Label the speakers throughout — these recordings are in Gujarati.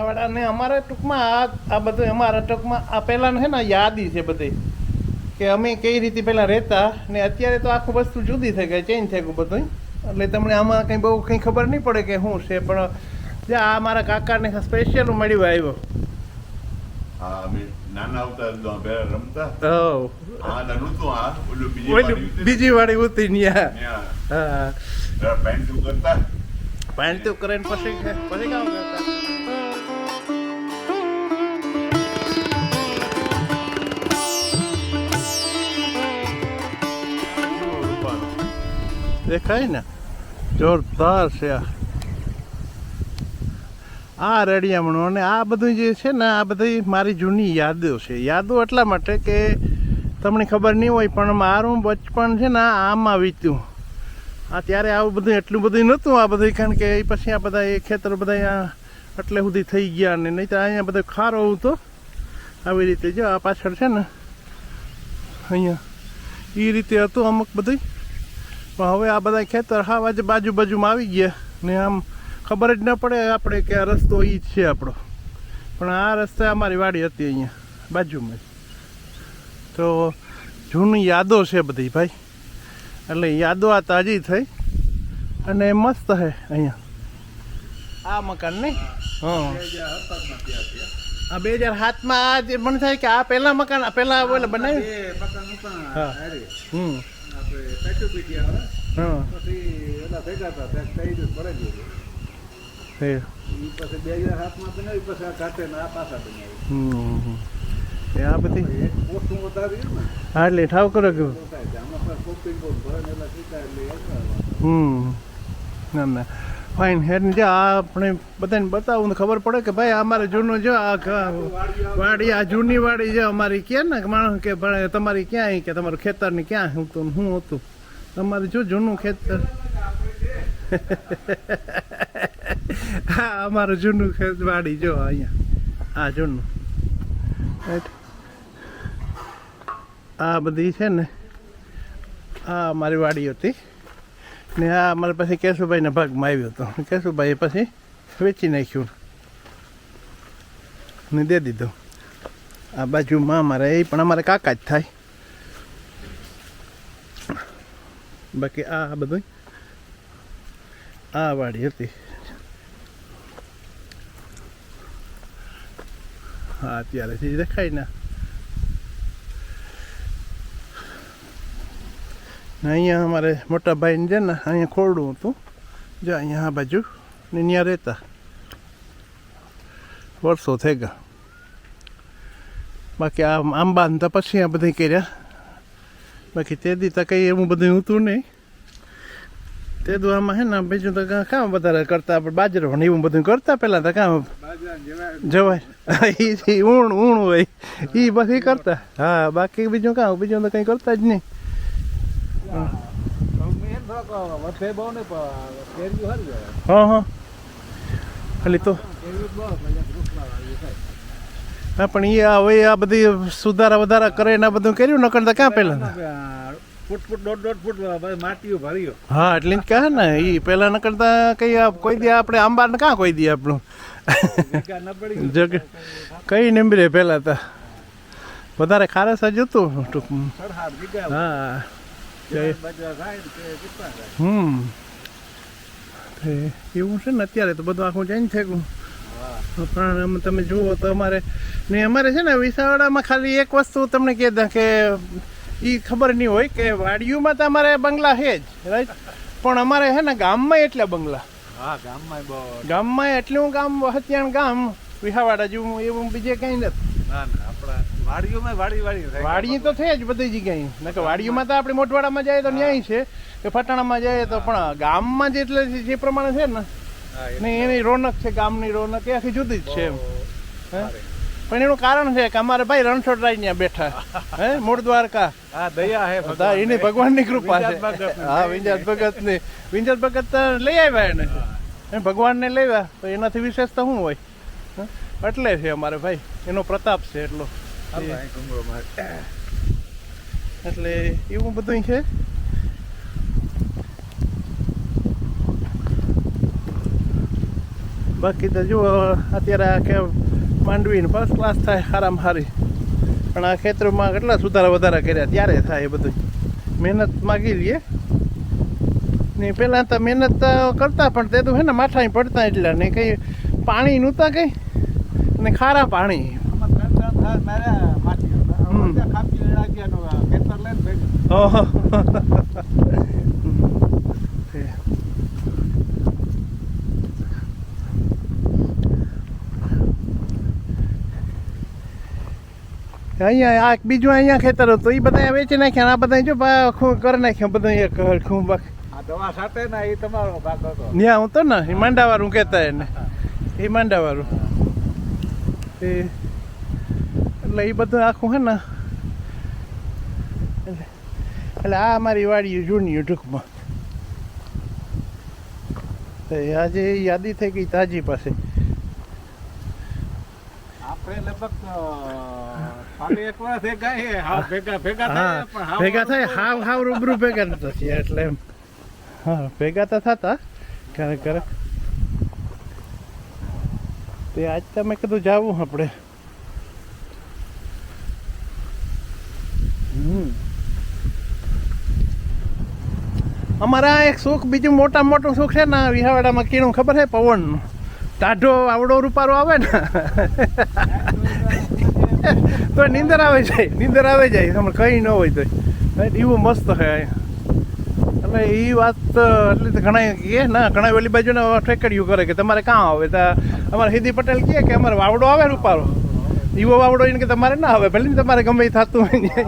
Speaker 1: વાડી અને અમારા ટૂંકમાં આ આ બધું અમારા ટૂંકમાં આ પહેલાં છે ને યાદી છે બધી. કે અમે કઈ રીતે પહેલાં રહેતા ને અત્યારે તો આખું વસ્તુ જુદી થઈ ગઈ ચેન્જ થઈ ગયું બધું એટલે તમને આમાં કંઈ બહુ કંઈ ખબર નહીં પડે કે શું છે પણ જે આ મારા કાકાને સ્પેશિયલ મળ્યું આવ્યો.
Speaker 2: બીજી વાળી ઉતરી.
Speaker 1: હા.
Speaker 2: પેન્ટું
Speaker 1: તો કરીને પછી પછી કામ કરતા. દેખાય ને? જોરદાર છે આ. આ રેડિયામણું અને આ બધું જે છે ને, આ બધી મારી જૂની યાદો છે. યાદો એટલા માટે કે તમને ખબર નહીં હોય, પણ મારું બચપન છે ને આમાં વીત્યું. આ ત્યારે આવું બધું એટલું બધું નહોતું, આ બધું, કારણ કે એ પછી આ બધા એ ખેતર બધા અહીંયા એટલે સુધી થઈ ગયા ને, નહીં તો અહીંયા બધું ખારો હતો. આવી રીતે જો આ પાછળ છે ને, અહીંયા. એ રીતે હતું અમુક બધું પણ હવે આ બધા ખેતર હા બાજુ બાજુ બાજુમાં આવી ગયા ને આમ ખબર જ ન પડે આપણે કે આ રસ્તો એ જ છે આપણો. પણ આ રસ્તે અમારી વાડી હતી અહીંયા બાજુમાં તો જૂની યાદો છે બધી ભાઈ. એટલે યાદો આ તાજી થઈ અને મસ્ત હે અહીંયા. આ મકાન નહીં? હા. આ બે હજાર સાતમાં આ જે મને થાય કે આ પહેલાં મકાન આ પહેલા બનાવ્યું? હા. હમ. હા. હે એટલે ઠાવ કરો કે હમ. ના ના ફાઇન હેર જે, આ આપણે બધાને બતાવું ખબર પડે કે ભાઈ અમારે જૂનું જો, આ વાડી, આ જૂની વાડી છે અમારી ક્યાં ને? માણસ કે ભાઈ તમારી ક્યાં કે તમારું ખેતરની ક્યાં હતું શું હતું? તમારે જો જૂનું ખેતર? હા અમારું જૂનું ખેત, વાડી જો અહીંયા, આ જૂનું. રાઈટ આ બધી છે ને, આ અમારી વાડી હતી. ને આ અમારે પછી કેશુભાઈના ભાગમાં આવ્યો હતો કેશુભાઈએ પછી વેચી નાખ્યું. ને દે દીધો. આ બાજુમાં અમારે એ પણ અમારે કાકા જ થાય. બાકી આ બધું આ વાડી હતી. હા, અત્યારે દેખાય ને. અહીંયા અમારે મોટા ભાઈને છે ને, અહીંયા ખોરડું હતું. જો અહીંયા આ બાજુ, ને ત્યાં રહેતા. વર્ષો થઈ ગયા. બાકી આ આંબા ને તો પછી આ બધા કર્યા. બાકી તે દી તો કંઈ એવું બધું હતું નહીં. તે દુઆમાં હે ને બીજું તો કામ વધારે કરતા, આપણે બાજરો ને એવું બધું કરતા પહેલાં તો કામ જવાય. ઊણ ઊણ હોય. એ બસ એ કરતા. હા, બાકી બીજું કામ, બીજું તો કંઈ કરતા જ નહીં. હા. હા ખાલી તો. હા પણ એ હવે આ બધી સુધારા વધારા કરે ને આ બધું કર્યું ન કરતા ક્યાં પહેલાં?
Speaker 3: ફૂટ ફૂટ દોઢ દોઢ ફૂટ માટીઓ ભર્યો.
Speaker 1: હા એટલે કહે ને એ પહેલાં ન કરતા કઈ કોઈ દે આપણે આંબા ને કાં કોઈ દે આપણું?
Speaker 3: ન
Speaker 1: જો કે કઈ નીમરે પહેલાં તા. વધારે ખારસ જ હતું ટૂંકમાં. હા. હમ. તે એવું છે ને અત્યારે તો બધું આખું ચેન્જ થઈ ગયું પણ તમે જુઓ તો અમારે ને અમારે છે ને વિસાવડામાં ખાલી એક વસ્તુ તમને કહેતા કે એ ખબર નહીં હોય કે વાડિયુંમાં તો અમારે બંગલા છે જ રાઈટ પણ અમારે છે ને ગામમાં એટલા બંગલા.
Speaker 3: હા ગામમાં
Speaker 1: ગામમાં એટલું ગામ હત્યાણ ગામ વિહાવાડા જેવું એવું બીજે કંઈ નથી.
Speaker 3: ના ના વાડીઓમાં વાડી વાડી.
Speaker 1: વાડી તો છે જ બધી જગ્યાએ. નકર વાડીઓમાં તો આપણે મોટવાડામાં જાય તો ન્યાય છે. કે ફટાણામાં જઈએ તો પણ ગામમાં જેટલે જે પ્રમાણે છે ને
Speaker 3: હા,
Speaker 1: ને એની રોનક છે ગામની રોનક એ આખી જુદી જ છે એમ. પણ એનું કારણ છે કે અમારે ભાઈ રણછોડરાય ત્યાં બેઠા. હે? મૂળ દ્વારકા.
Speaker 3: હા દયા હે
Speaker 1: બધા એની ભગવાનની કૃપા છે. હા વિંજાત ભગતની વિંજાત ભગત તો લઈ આવ્યા એને. એ ભગવાનને લઈ આવ્યા. તો એનાથી વિશેષ તો શું હોય? એટલે છે અમારે ભાઈ. એનો પ્રતાપ છે એટલો. એટલે એવું બધું છે? બાકી તો જુઓ અત્યારે આ કે માંડવીને ફર્સ્ટ ક્લાસ થાય સારામાં સારી પણ આ ખેતરમાં કેટલા સુધારા વધારા કર્યા? ત્યારે થાય એ બધું મહેનત માગી લઈએ ને પહેલાં તો મહેનત તો કરતા પણ તે તો હે ને માઠાઈ પડતા એટલા. ને કંઈ પાણી નહોતા કંઈ? ને ખારા પાણી. તે. અહીંયા આ બીજું અહીંયા ખેતર હતું. એ બધા વેચી નાખ્યા આ બધા જો કરી નાખ્યા. બધા એક ખું બાક
Speaker 3: આ દવા સાથે ને એ તમારો ભાગ હતો.
Speaker 1: ત્યાં હું તો ને એ માંડાવાળું કહેતા એને. એ માંડાવાળું. એ એટલે એ બધું આખું હે ને એટલે આ અમારી વાડી જૂની ટૂંકમાં. તો આજે યાદી થઈ ગઈ તાજી પાસે.
Speaker 3: આપણે લગભગ ભેગા હા ભેગા ભેગા થાય હાવ
Speaker 1: હાવ રૂબરૂ ભેગા નતા થયા એટલે એમ. હા ભેગા તો થતા ક્યારેક ક્યારેક. તે આજ તો મેં કીધું જાવું આપણે. અમારા એક સુખ, બીજું મોટા મોટું સુખ છે ને, વિહાવાડામાં કીણું ખબર છે, પવનનું. ટાઢો આવડો રૂપારો આવે ને. તો નીંદર આવે જાય, નીંદર આવે જાય. તમે કંઈ ન હોય તો. એવું મસ્ત છે એટલે એ વાત, એટલે તો ઘણા કહે ના, ઘણા વેલી બાજુને ઠેકડીયું કરે કે તમારે કાં આવે? તો અમારે હિદી પટેલ કહે કે અમારે વાવડો આવે રૂપારો. એવો વાવડો એને કે તમારે ના આવે. ભલે તમારે ગમે થતું હોય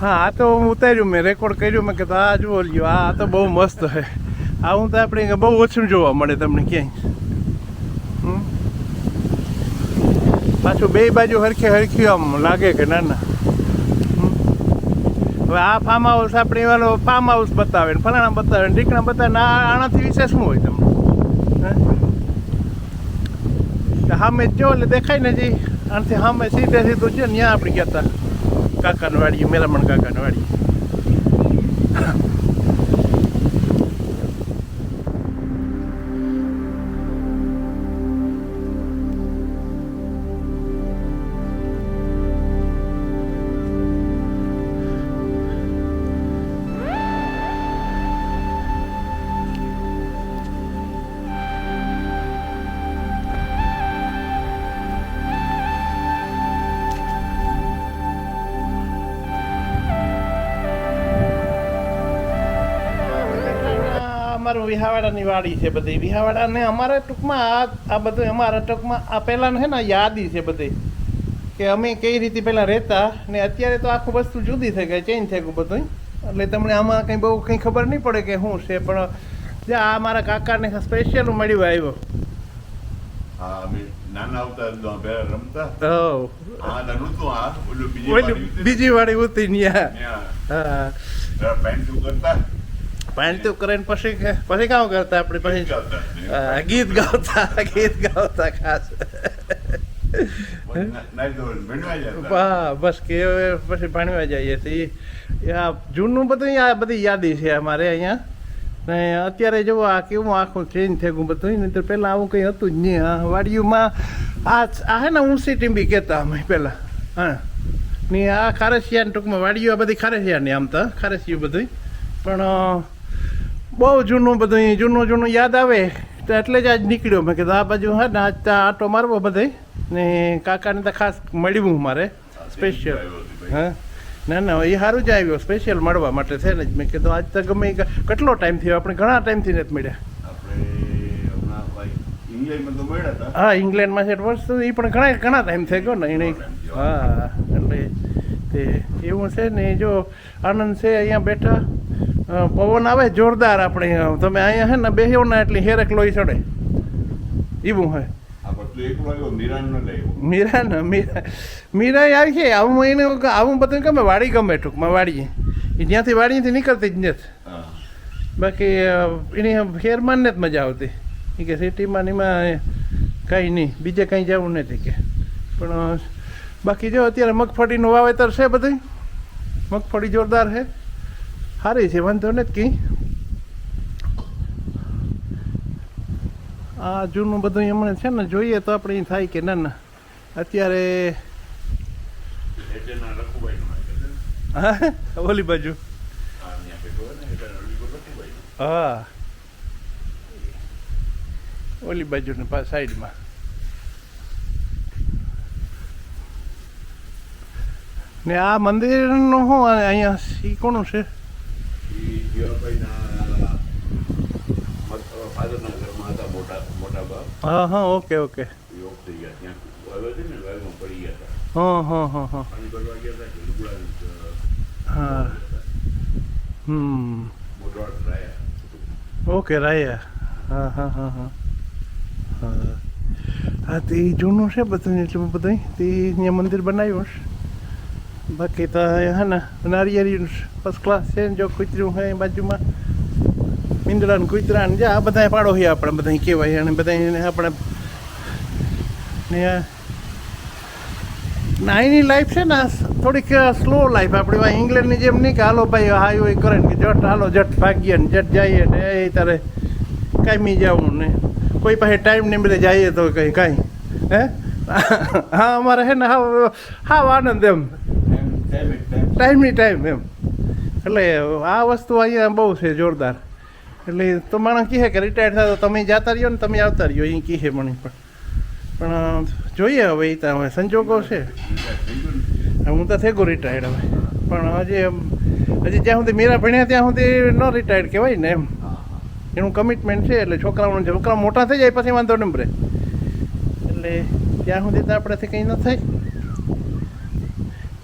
Speaker 1: હા આ તો હું ઉતાર્યું, મેં રેકોર્ડ કર્યું, મેં કીધું, આ જુઓ લ્યો, આ તો બહુ મસ્ત છે. આ હું તો આપણે બહુ ઓછું જોવા મળે તમને ક્યાંય. પાછું બે બાજુ હરખી હરખી આમ લાગે કે ના ના. હવે આ ફાર્મ હાઉસ આપણે એવાનો ફાર્મ હાઉસ બતાવે ને, ફલાણા બતાવે ને ઢીકણા બતાવે ને આનાથી વિશે શું હોય તમને? હે? સામે જો એટલે દેખાય ને જી. આનાથી સામે સીધે સીધું છે ને ત્યાં આપણે ગયા હતા કાકાની વાડીએ મેલામણ કાકાની વાડીએ અમારું વિહાવાડાની વાડી છે બધી. વિહાવાડાને અમારે ટૂંકમાં આ આ બધું અમારા ટૂંકમાં આ પહેલાં છે ને યાદી છે બધી. કે અમે કઈ રીતે પહેલાં રહેતા ને અત્યારે તો આખું વસ્તુ જુદી થઈ ગઈ ચેન્જ થઈ ગયું બધું એટલે તમને આમાં કંઈ બહુ કંઈ ખબર નહીં પડે કે શું છે પણ જે આ મારા કાકાને સ્પેશિયલ મળ્યું આવ્યો.
Speaker 2: બીજી
Speaker 1: વાળી
Speaker 2: વાડી હતી.
Speaker 1: બીજી વાડી ઉતી ત્યાં
Speaker 2: ત્યાં
Speaker 1: હા. પાણી કરીને પછી કે- પછી કામ કરતા આપણે પછી?
Speaker 2: ગીત
Speaker 1: ગાવતા ગીત ગાવતા ખાસ. બસ કે પછી ભણવા જઈએ છીએ. જૂનું બધું આ બધી યાદી છે અમારે અહીંયા. ને અત્યારે જુઓ આ કેવું આખું ચેન્જ થઈ ગયું બધું નહીં તો પહેલાં આવું કંઈ હતું જ નહીં. આ વાડીઓમાં આ આ હે ને ઊંસી ટીંબી કહેતા અમે પહેલાં. હા. ને આ ખારસિયાની ટૂંકમાં વાડીઓ આ બધી ખારસિયાની આમ તો ખારસિયું બધું પણ બહુ જૂનું બધું જૂનું જૂનું યાદ આવે તો એટલે જ આજ નીકળ્યો. મેં કીધું આ બાજુ હા ને આજ તો આટો મારવો બધે. ને કાકાને તો ખાસ મળ્યું મારે સ્પેશિયલ. હા. ના ના એ સારું જ આવ્યો સ્પેશિયલ મળવા માટે છે ને જ. મેં કીધું આજ તો ગમે કેટલો ટાઈમ થયો? આપણે ઘણા ટાઈમથી નથી મળ્યા. હા ઇંગ્લેન્ડમાં છે વર્ષ એ પણ ઘણા ઘણા ટાઈમ થઈ ગયો ને એને હા એટલે તે એવું છે ને જો આનંદ છે અહીંયા બેઠા પવન આવે જોરદાર આપણે તમે અહીંયા હે ને બેહ્યો ને એટલે હેરેક લોહી ચડે. એવું હોય મીરા ને મીરા મીરા આવી છે. આવું એને આવું બધું ગમે વાડી ગમે ટૂંકમાં વાડીએ. એ જ્યાંથી વાડીથી નીકળતી જ નથી. બાકી એની ફેરમાં જ મજા આવતી. એ કે સિટીમાં ને એમાં કાંઈ નહીં બીજે કાંઈ જવું નથી કે. પણ બાકી જો અત્યારે મગફળીનું વાવેતર છે બધું મગફળી જોરદાર છે? સારી છે વાંધો નથી કંઈ આ જૂનું બધું એમણે છે ને જોઈએ તો આપણે થાય કે ના ના. અત્યારે હા ઓલી બાજુ. હા ઓલી બાજુની સાઈડમાં. ને આ મંદિરનું શું અહીંયા ઈ કોનું છે?
Speaker 2: ઈ ફાધરના ઘરમાં હતા મોટા મોટા બાપ.
Speaker 1: હા હા ઓકે ઓકે.
Speaker 2: થઈ ગયા ત્યાં. છે ને પડી ગયા હતા.
Speaker 1: હા હા હા હા.
Speaker 2: પાણી ભરવા ગયા હતા કે
Speaker 1: હા. હમ.
Speaker 2: મોટવાડ રાયા.
Speaker 1: ઓકે રાયા. હા હા હા હા. હા. હા તે જૂનું છે બધું એટલે બધું તે અહીંયા મંદિર બનાવ્યું છે બાકી તો હે ને નારિયેરી ફર્સ્ટ ક્લાસ છે ને જો કૂતર્યું હોય બાજુમાં મીંદડા ને કૂતરા ને આ બધા પાડો છે આપણે બધા કહેવાય અને બધા એને આપણે ને આ ના અહીંની લાઈફ છે ને થોડીક સ્લો લાઈફ આપણી ઇંગ્લેન્ડની જેમ નહીં કે હાલો ભાઈ હાઈવે કરે ને કે જટ હાલો જટ ભાગીએ ને જટ જઈએ ને એ તારે કાંઈ જવું ને કોઈ પાસે ટાઈમ નહીં બધે જઈએ તો કંઈ કાંઈ હે હા અમારે છે ને હા હા આનંદ એમ ટાઈમની ટાઈમ એમ. એટલે આ વસ્તુ અહીંયા બહુ છે જોરદાર. એટલે તો માણસ કહે કે રિટાયર થાય તો તમે જાતા રહ્યો ને તમે આવતા રહ્યો એ કહે મને પણ. પણ જોઈએ હવે એ હવે સંજોગો છે. હું તો થઈ ગયો રિટાયર્ડ હવે. પણ હજી એમ, હજી જ્યાં સુધી મેરા ભણ્યા ત્યાં સુધી ન રિટાયર્ડ કહેવાય ને એમ. એનું કમિટમેન્ટ છે એટલે છોકરાઓનું છોકરા મોટા થઈ જાય પછી વાંધો નહીં રહે. એટલે ત્યાં સુધી તો આપણેથી કંઈ ન થાય.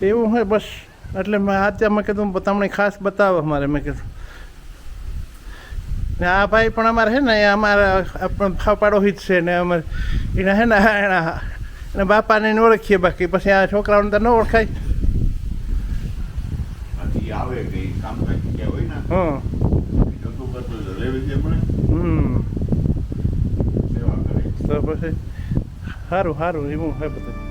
Speaker 1: એવું હોય બસ. એટલે મેં આજે મેં કીધું તમને ખાસ બતાવો. અમારે મેં કીધું. ને આ ભાઈ પણ અમારે છે ને અમારા હિત છે ને અમારે. એને છે ને એના એના બાપાને એને ઓળખીએ બાકી. પછી આ છોકરાઓને તો ન ઓળખાય. હમ. તો પછી સારું સારું એવું હોય બધું.